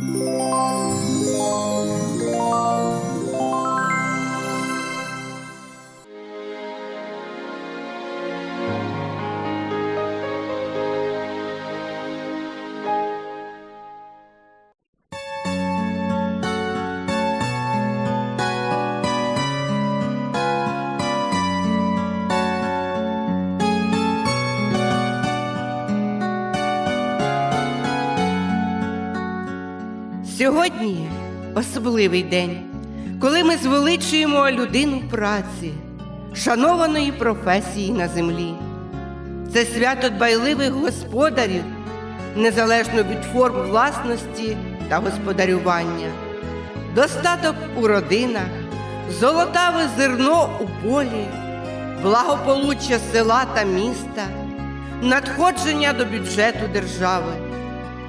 Yeah. Сьогодні особливий день, коли ми звеличуємо людину праці, шанованої професії на землі. Це свято дбайливих господарів, незалежно від форм власності та господарювання, достаток у родинах, золотаве зерно у полі, благополуччя села та міста, надходження до бюджету держави.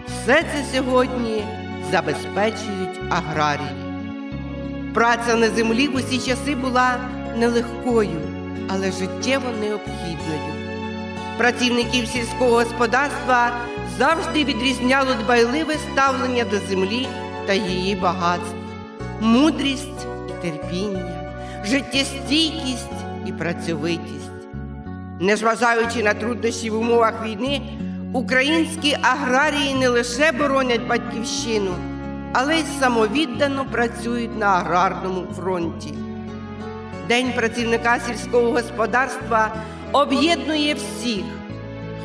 Все це сьогодні забезпечують аграрії. Праця на землі в усі часи була нелегкою, але життєво необхідною. Працівників сільського господарства завжди відрізняло дбайливе ставлення до землі та її багатств, мудрість і терпіння, життєстійкість і працьовитість. Незважаючи на труднощі в умовах війни, українські аграрії не лише боронять батьківщину, але й самовіддано працюють на аграрному фронті. День працівника сільського господарства об'єднує всіх,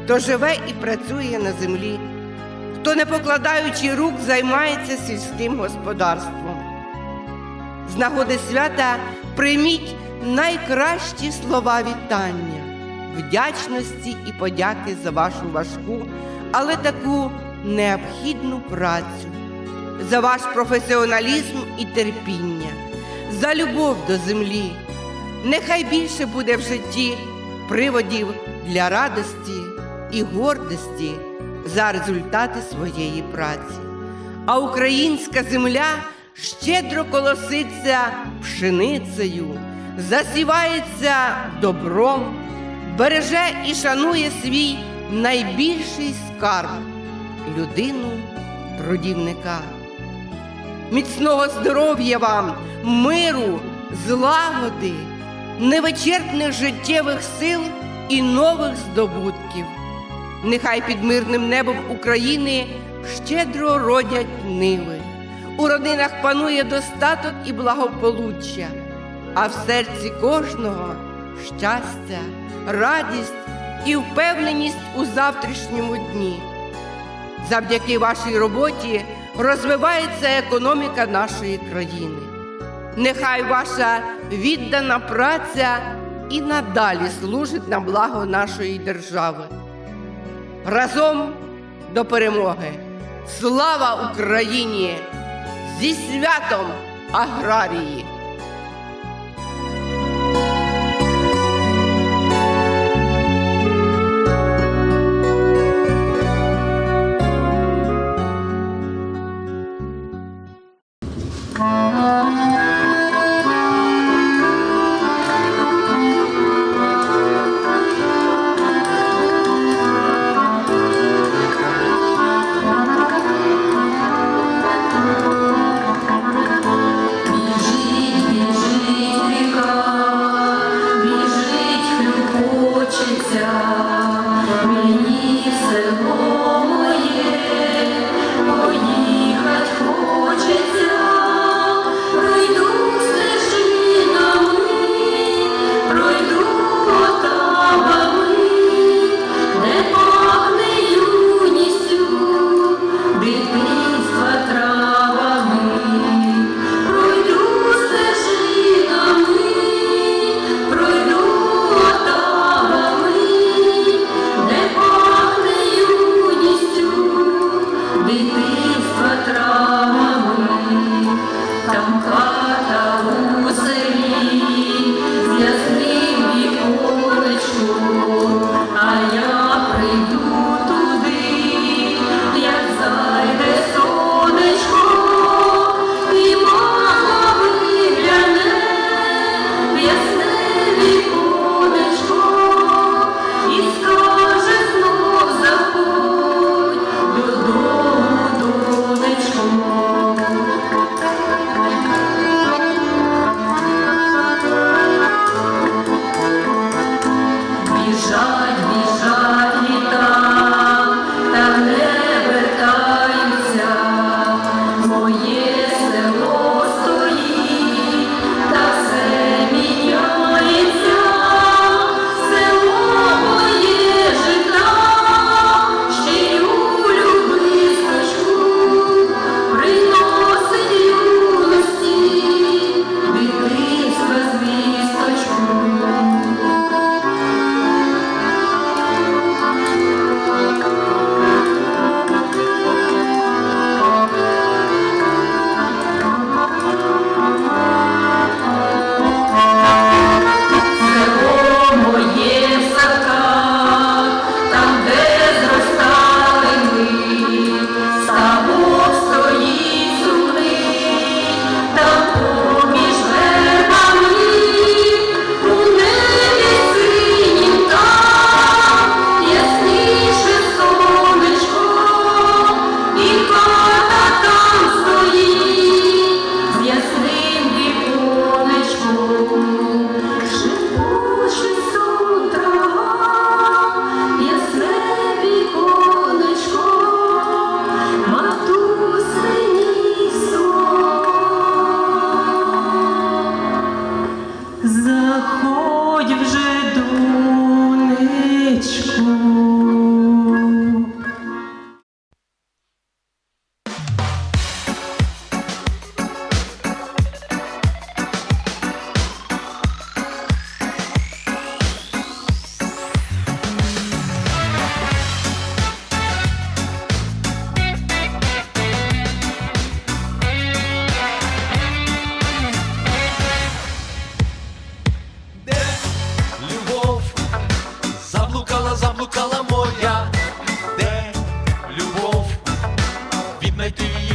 хто живе і працює на землі, хто, не покладаючи рук, займається сільським господарством. З нагоди свята прийміть найкращі слова вітання, вдячності і подяки за вашу важку, але таку необхідну працю, за ваш професіоналізм і терпіння, за любов до землі. Нехай більше буде в житті приводів для радості і гордості за результати своєї праці. А українська земля щедро колоситься пшеницею, засівається добром, береже і шанує свій найбільший скарб людину трудівника. Міцного здоров'я вам, миру, злагоди, невичерпних життєвих сил і нових здобутків. Нехай під мирним небом України щедро родять ниви. У родинах панує достаток і благополуччя, а в серці кожного щастя, радість і впевненість у завтрашньому дні. Завдяки вашій роботі розвивається економіка нашої країни. Нехай ваша віддана праця і надалі служить на благо нашої держави. Разом до перемоги! Слава Україні! Зі святом аграрії!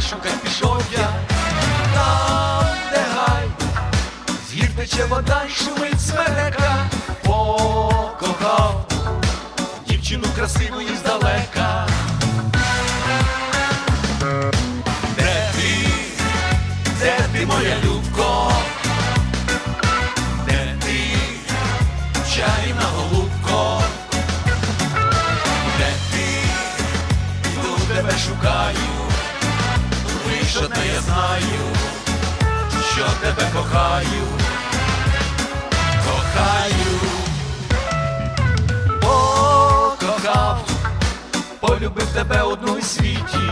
Шукать пішов я, там, де гай, з тече вода й шумить смерека, покохав дівчину красиву і здалека. Де ти, де ти, моя любко? Знаю, що тебе кохаю, кохаю, покохав, полюбив тебе одну у світі,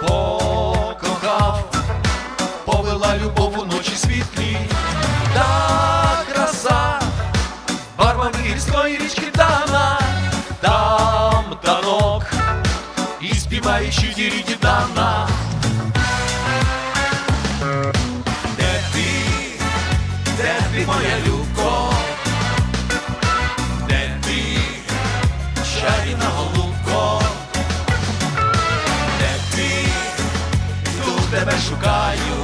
покохав, повела любов у ночі світлі, та краса, барвами гірської річки дана, там танок, і співаючи діріді дана. Тебе шукаю,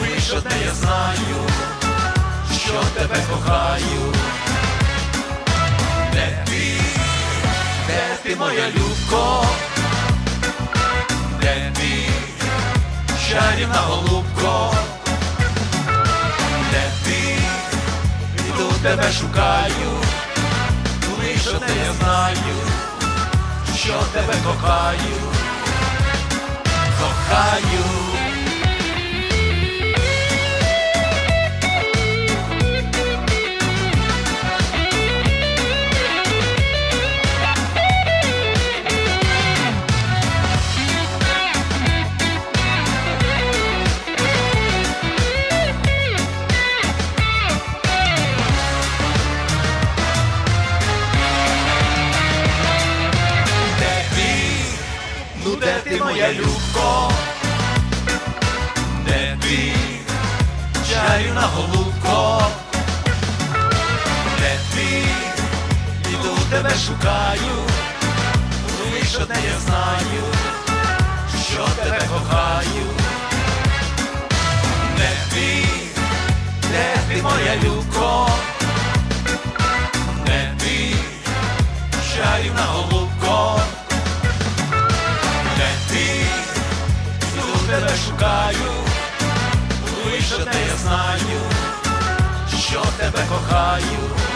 лиш одне я знаю, що тебе кохаю. Де ти, де ти, моя любко? Де ти, чарівна голубко? Де ти, йду тебе шукаю, лиш одне я знаю, що тебе кохаю, кохаю. Ну де ти, моя любко? Де ти, чарівна голубко? Де ти, іду тебе шукаю, лиш одне я знаю, що тебе кохаю. Де ти, де ти, моя любко? Знаю, що тебе кохаю.